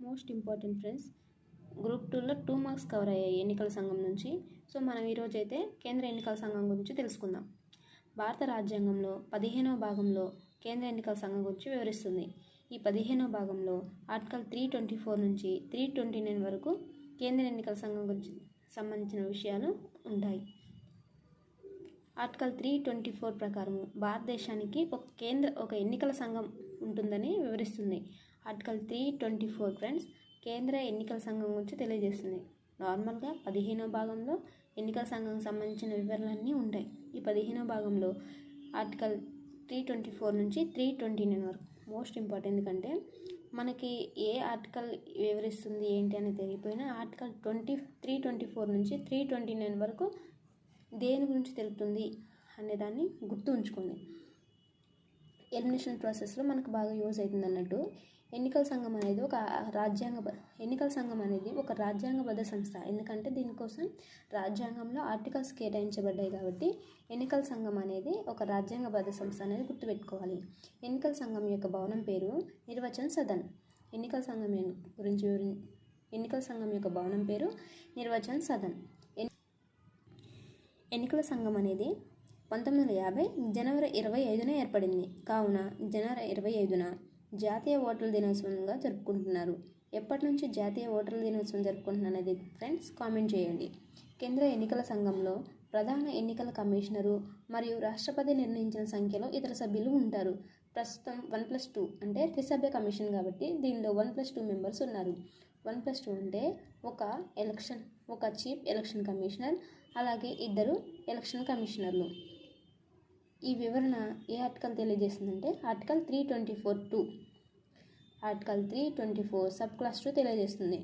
Most important friends group టూలో two marks cover అయ్యాయి ఎన్నికల సంఘం నుంచి. సో మనం ఈరోజు అయితే కేంద్ర ఎన్నికల సంఘం గురించి తెలుసుకుందాం. భారత రాజ్యాంగంలో పదిహేనవ భాగంలో కేంద్ర ఎన్నికల సంఘం గురించి వివరిస్తుంది. ఈ పదిహేనవ భాగంలో ఆర్టికల్ త్రీ ట్వంటీ ఫోర్ నుంచి త్రీ ట్వంటీ నైన్ వరకు కేంద్ర ఎన్నికల సంఘం గురించి సంబంధించిన విషయాలు ఉంటాయి. ఆర్టికల్ త్రీ ట్వంటీ ఫోర్ ప్రకారం భారతదేశానికి ఒక కేంద్ర ఒక ఎన్నికల సంఘం ఉంటుందని వివరిస్తుంది. Article three twenty four friends కేంద్ర ఎన్నికల సంఘం గురించి తెలియజేస్తుంది. నార్మల్గా పదిహేనో భాగంలో ఎన్నికల సంఘం సంబంధించిన వివరాలన్నీ ఉంటాయి. ఈ పదిహేనో భాగంలో ఆర్టికల్ త్రీ ట్వంటీ ఫోర్ నుంచి త్రీ ట్వంటీ నైన్ వరకు. మోస్ట్ ఇంపార్టెంట్ ఎందుకంటే మనకి ఏ ఆర్టికల్ వివరిస్తుంది ఏంటి అని తెలియపోయినా article twenty three twenty four నుంచి త్రీ ట్వంటీ నైన్ వరకు దేని గురించి తెలుపుతుంది అనేదాన్ని గుర్తు ఉంచుకోండి. ఎలిమినేషన్ ప్రాసెస్లో మనకు బాగా యూజ్ అవుతుంది అన్నట్టు. ఎన్నికల సంఘం అనేది ఒక రాజ్యాంగ ఎన్నికల సంఘం అనేది ఒక రాజ్యాంగబద్ధ సంస్థ. ఎందుకంటే దీనికోసం రాజ్యాంగంలో ఆర్టికల్స్ కేటాయించబడ్డాయి కాబట్టి ఎన్నికల సంఘం అనేది ఒక రాజ్యాంగబద్ధ సంస్థ అనేది గుర్తుపెట్టుకోవాలి. ఎన్నికల సంఘం యొక్క భవనం పేరు నిర్వచన సదన్. ఎన్నికల సంఘం గురించి ఎన్నికల సంఘం యొక్క భవనం పేరు నిర్వచన సదన్. ఎన్నికల సంఘం అనేది పంతొమ్మిది వందల యాభై జనవరి ఇరవై ఐదున ఏర్పడింది. కావున జనవరి ఇరవై ఐదున జాతీయ ఓటర్ల దినోత్సవంగా జరుపుకుంటున్నారు. ఎప్పటి నుంచి జాతీయ ఓటర్ల దినోత్సవం జరుపుకుంటున్నారు అనేది ఫ్రెండ్స్ కామెంట్ చేయండి. కేంద్ర ఎన్నికల సంఘంలో ప్రధాన ఎన్నికల కమిషనరు మరియు రాష్ట్రపతి నిర్ణయించిన సంఖ్యలో ఇతర సభ్యులు ఉంటారు. ప్రస్తుతం వన్ ప్లస్ టూ అంటే త్రిసభ్య కమిషన్ కాబట్టి దీనిలో వన్ ప్లస్ టూ మెంబర్స్ ఉన్నారు. వన్ ప్లస్ టూ అంటే ఒక ఎలక్షన్ ఒక చీఫ్ ఎలక్షన్ కమిషనర్ అలాగే ఇద్దరు ఎలక్షన్ కమిషనర్లు. ఈ వివరణ ఏ article తెలియజేస్తుందంటే article three twenty four two. Article three twenty four sub clause two తెలియజేస్తుంది.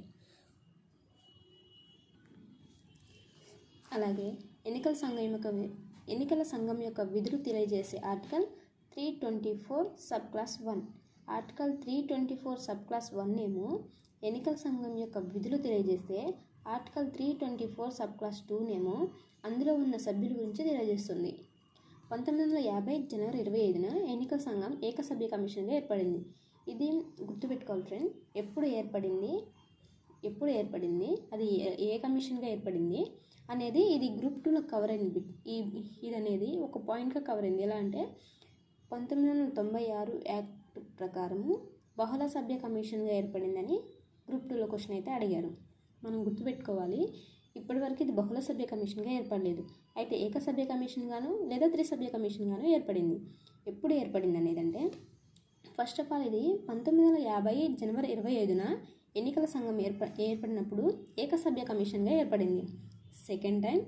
అలాగే ఎన్నికల సంఘం యొక్క ఎన్నికల సంఘం యొక్క విధులు తెలియజేసే article three twenty four sub clause one. Article three twenty four sub clause one ఏమో ఎన్నికల సంఘం యొక్క విధులు తెలియజేస్తే article three twenty four sub clause టూనేమో అందులో ఉన్న సభ్యుల గురించి తెలియజేస్తుంది. పంతొమ్మిది వందల యాభై జనవరి ఇరవై ఐదున ఎన్నికల సంఘం ఏకసభ్య కమిషన్గా ఏర్పడింది. ఇది గుర్తుపెట్టుకోవాలి ఫ్రెండ్ ఎప్పుడు ఏర్పడింది? ఎప్పుడు ఏర్పడింది? అది ఏ- ఏ కమిషన్గా ఏర్పడింది? అనేది ఇది గ్రూప్ టూలో కవర్ అయింది. బిట్. ఈ ఇది అనేది ఒక పాయింట్గా కవర్ అయింది. ఎలా అంటే పంతొమ్మిది వందల తొంభై ఆరు యాక్ట్ ప్రకారము బహుళ సభ్య కమిషన్గా ఏర్పడిందని గ్రూప్ టూలో క్వశ్చన్ అయితే అడిగారు. మనం గుర్తుపెట్టుకోవాలి. ఇప్పటివరకు ఇది బహుళ సభ్య కమిషన్గా ఏర్పడలేదు. అయితే ఏకసభ్య సభ్య కమిషన్గాను లేదా త్రిసభ్య కమిషన్గాను ఏర్పడింది. ఎప్పుడు ఏర్పడింది అనేది అంటే ఫస్ట్ ఆఫ్ ఆల్ ఇది పంతొమ్మిది వందల యాభై జనవరి ఇరవై ఐదున ఎన్నికల సంఘం ఏర్ప ఏర్పడినప్పుడు ఏకసభ్య కమిషన్గా ఏర్పడింది. సెకండ్ టైం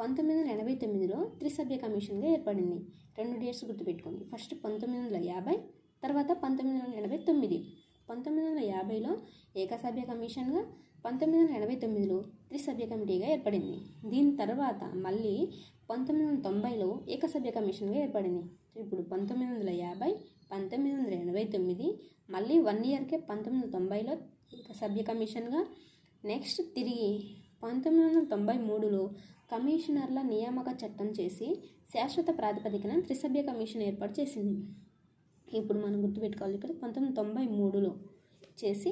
పంతొమ్మిది వందల ఎనభై తొమ్మిదిలో త్రిసభ్య కమిషన్గా ఏర్పడింది. రెండు డేట్స్ గుర్తుపెట్టుకోండి. ఫస్ట్ పంతొమ్మిది వందల యాభై తర్వాత పంతొమ్మిది వందల ఎనభై తొమ్మిది. పంతొమ్మిది వందల యాభైలో ఏకసభ్య కమిషన్గా పంతొమ్మిది వందల ఎనభై తొమ్మిదిలో త్రిసభ్య కమిటీగా ఏర్పడింది. దీని తర్వాత మళ్ళీ పంతొమ్మిది వందల తొంభైలో ఏకసభ్య కమిషన్గా ఏర్పడింది. ఇప్పుడు పంతొమ్మిది వందల యాభై పంతొమ్మిది వందల ఎనభై తొమ్మిది మళ్ళీ వన్ ఇయర్కే పంతొమ్మిది వందల తొంభైలో ఏకసభ్య కమిషన్గా నెక్స్ట్ తిరిగి పంతొమ్మిది వందల తొంభై మూడులో కమిషనర్ల నియామక చట్టం చేసి శాశ్వత ప్రాతిపదికన త్రిసభ్య కమిషన్ ఏర్పాటు చేసింది. ఇప్పుడు మనం గుర్తుపెట్టుకోవాలి ఇక్కడ పంతొమ్మిది తొంభై మూడులో చేసి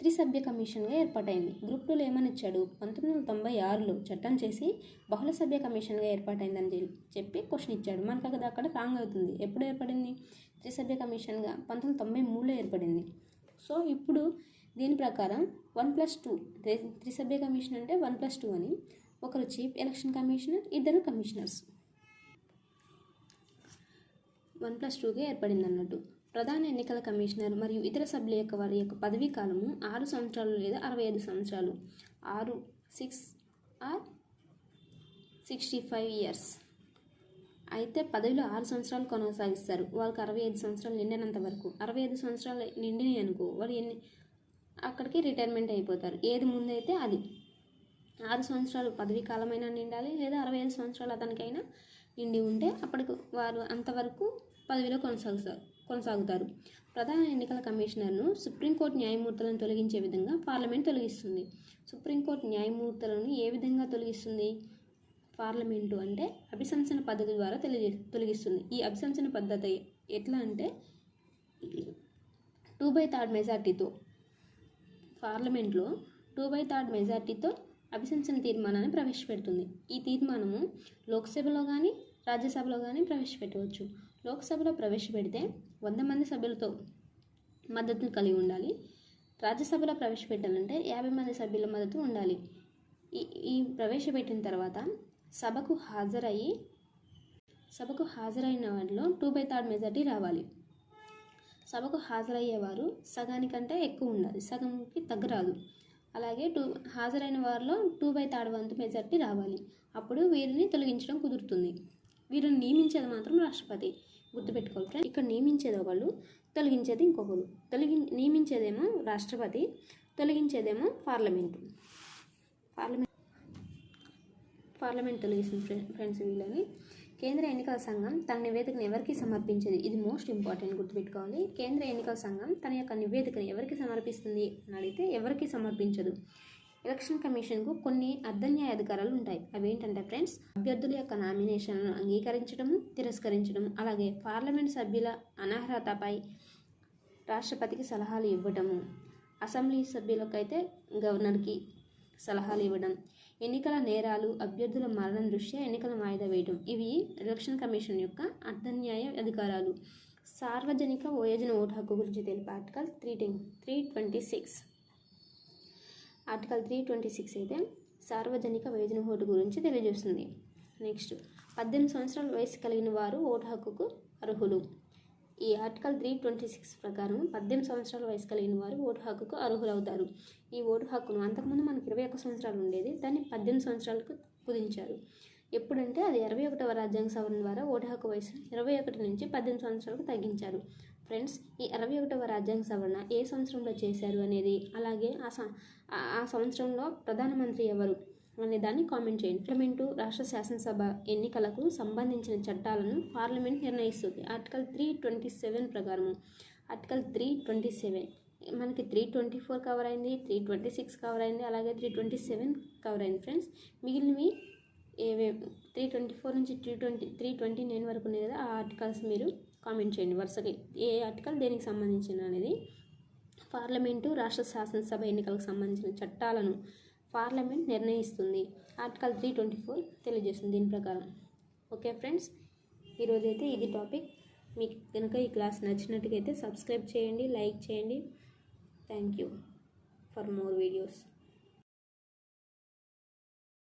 త్రిసభ్య కమిషన్గా ఏర్పాటైంది. గ్రూప్ టూలో ఏమని ఇచ్చాడు పంతొమ్మిది వందల తొంభై ఆరులో చట్టం చేసి బహుళ సభ్య కమిషన్గా ఏర్పాటైందని చెప్పి క్వశ్చన్ ఇచ్చాడు. మనకు అది అక్కడ రాంగ్ అవుతుంది. ఎప్పుడు ఏర్పడింది? త్రిసభ్య కమిషన్గా పంతొమ్మిది వందల తొంభై మూడులో ఏర్పడింది. సో ఇప్పుడు దీని ప్రకారం వన్ ప్లస్ టూ త్రిసభ్య కమిషన్ అంటే వన్ ప్లస్ టూ అని. ఒకరు చీఫ్ ఎలక్షన్ కమిషనర్ ఇద్దరు కమిషనర్స్. వన్ ప్లస్ టూగా ఏర్పడింది అన్నట్టు ప్రధాన ఎన్నికల కమిషనర్ మరియు ఇతర సభ్యుల యొక్క వారి యొక్క పదవీ కాలము ఆరు సంవత్సరాలు లేదా అరవై ఐదు సంవత్సరాలు. ఆరు six or sixty five years. అయితే పదవిలో ఆరు సంవత్సరాలు కొనసాగిస్తారు. వాళ్ళకి అరవై ఐదు సంవత్సరాలు నిండినంత వరకు. అరవై ఐదు సంవత్సరాలు నిండినాయి అనుకో వాళ్ళు ఎన్ని అక్కడికి రిటైర్మెంట్ అయిపోతారు. ఏది ముందైతే అది. ఆరు సంవత్సరాలు పదవీ కాలమైనా నిండాలి లేదా అరవై ఐదు సంవత్సరాలు అతనికైనా నిండి ఉంటే అప్పటికి వారు అంతవరకు పదవిలో కొనసాగుతారు కొనసాగుతారు. ప్రధాన ఎన్నికల కమిషనర్ను సుప్రీంకోర్టు న్యాయమూర్తులను తొలగించే విధంగా పార్లమెంట్ తొలగిస్తుంది. సుప్రీంకోర్టు న్యాయమూర్తులను ఏ విధంగా తొలగిస్తుంది? పార్లమెంటు అంటే అభిశంసన పద్ధతి ద్వారా తెలియ తొలగిస్తుంది. ఈ అభిశంసన పద్ధతి ఎట్లా అంటే టూ బై థర్డ్ మెజార్టీతో పార్లమెంట్లో టూ బై థర్డ్ మెజార్టీతో అభిశంసన తీర్మానాన్ని ప్రవేశపెడుతుంది. ఈ తీర్మానము లోక్సభలో కానీ రాజ్యసభలో కానీ ప్రవేశపెట్టవచ్చు. లోక్సభలో ప్రవేశపెడితే వంద మంది సభ్యులతో మద్దతును కలిగి ఉండాలి. రాజ్యసభలో ప్రవేశపెట్టాలంటే యాభై మంది సభ్యుల మద్దతు ఉండాలి. ఈ ఈ ప్రవేశపెట్టిన తర్వాత సభకు హాజరయ్యి సభకు హాజరైన వారిలో టూ బై థర్డ్ మెజార్టీ రావాలి. సభకు హాజరయ్యేవారు సగానికంటే ఎక్కువ ఉండాలి. సగంకి తగ్గరాదు. అలాగే టూ హాజరైన వారిలో టూ బై థర్డ్ వంతు మెజార్టీ రావాలి. అప్పుడు వీరిని తొలగించడం కుదురుతుంది. వీరిని నియమించేది మాత్రం రాష్ట్రపతి. గుర్తుపెట్టుకోవాలి ఫ్రెండ్ ఇక్కడ నియమించేది ఒకళ్ళు తొలగించేది ఇంకొకరు తొలగి నియమించేదేమో రాష్ట్రపతి తొలగించేదేమో పార్లమెంటు. పార్లమెంట్ పార్లమెంట్ తొలగిస్తుంది ఫ్రెండ్స్ వీళ్ళని కేంద్ర ఎన్నికల సంఘం తన నివేదికను ఎవరికి సమర్పించేది? ఇది మోస్ట్ ఇంపార్టెంట్ గుర్తుపెట్టుకోవాలి. కేంద్ర ఎన్నికల సంఘం తన యొక్క నివేదికను ఎవరికి సమర్పిస్తుంది అని అడిగితే ఎవరికి సమర్పించదు. ఎలక్షన్ కమిషన్కు కొన్ని అర్ధన్యాయ అధికారాలు ఉంటాయి. అవి ఏంటంటే ఫ్రెండ్స్ అభ్యర్థుల యొక్క నామినేషన్లను అంగీకరించడము తిరస్కరించడం అలాగే పార్లమెంట్ సభ్యుల అనర్హతపై రాష్ట్రపతికి సలహాలు ఇవ్వడము అసెంబ్లీ సభ్యులకైతే గవర్నర్కి సలహాలు ఇవ్వడం ఎన్నికల నేరాలు అభ్యర్థుల మరణం దృష్ట్యా ఎన్నికల వాయిదా వేయడం ఇవి ఎలక్షన్ కమిషన్ యొక్క అర్ధన్యాయ అధికారాలు. సార్వజనిక వయోజన ఓటు హక్కు గురించి తెలిపే article three ten three twenty six. Article three twenty six అయితే సార్వజనిక వయోజన ఓటు గురించి తెలియజేస్తుంది. నెక్స్ట్ పద్దెనిమిది సంవత్సరాల వయసు కలిగిన వారు ఓటు హక్కుకు అర్హులు. ఈ ఆర్టికల్ త్రీ ట్వంటీ సిక్స్ ప్రకారం పద్దెనిమిది సంవత్సరాల వయసు కలిగిన వారు ఓటు హక్కుకు అర్హులవుతారు. ఈ ఓటు హక్కును అంతకుముందు మనకి ఇరవై ఒక్క సంవత్సరాలు ఉండేది దాన్ని పద్దెనిమిది సంవత్సరాలకు కుదించారు. ఎప్పుడంటే అది ఇరవై ఒకటవ రాజ్యాంగ సవరణ ద్వారా ఓటు హక్కు వయసు ఇరవై ఒకటి నుంచి పద్దెనిమిది సంవత్సరాలకు తగ్గించారు. ఫ్రెండ్స్ ఈ అరవై ఒకటవ రాజ్యాంగ సవరణ ఏ సంవత్సరంలో చేశారు అనేది? అలాగే ఆ సం- ఆ- సంవత్సరంలో ప్రధానమంత్రి ఎవరు? అనే దాన్ని కామెంట్ చేయండి. పార్లమెంటు రాష్ట్ర శాసనసభ ఎన్నికలకు సంబంధించిన చట్టాలను పార్లమెంట్ నిర్ణయిస్తుంది. ఆర్టికల్ త్రీ ట్వంటీ సెవెన్ ప్రకారము. Article three twenty seven. మనకి త్రీ ట్వంటీ ఫోర్ కవర్ అయింది త్రీ ట్వంటీ సిక్స్ కవర్ అయింది అలాగే త్రీ ట్వంటీ సెవెన్ కవర్ అయింది. ఫ్రెండ్స్ మిగిలినవి ఏవే త్రీ ట్వంటీ ఫోర్ నుంచి three twenty three twenty nine వరకు ఉన్నాయి కదా ఆ ఆర్టికల్స్ మీరు కామెంట్ చేయండి. వరుసగా ఏ ఆర్టికల్ దేనికి సంబంధించిన అనేది పార్లమెంటు రాష్ట్ర శాసనసభ ఎన్నికలకు సంబంధించిన చట్టాలను పార్లమెంట్ నిర్ణయిస్తుంది. ఆర్టికల్ త్రీ ట్వంటీ ఫోర్ తెలియజేస్తుంది దీని ప్రకారం. ఓకే ఫ్రెండ్స్ ఈరోజైతే ఇది టాపిక్. మీకు కనుక ఈ క్లాస్ నచ్చినట్టుగా అయితే సబ్స్క్రైబ్ చేయండి లైక్ చేయండి. Thank you for more videos.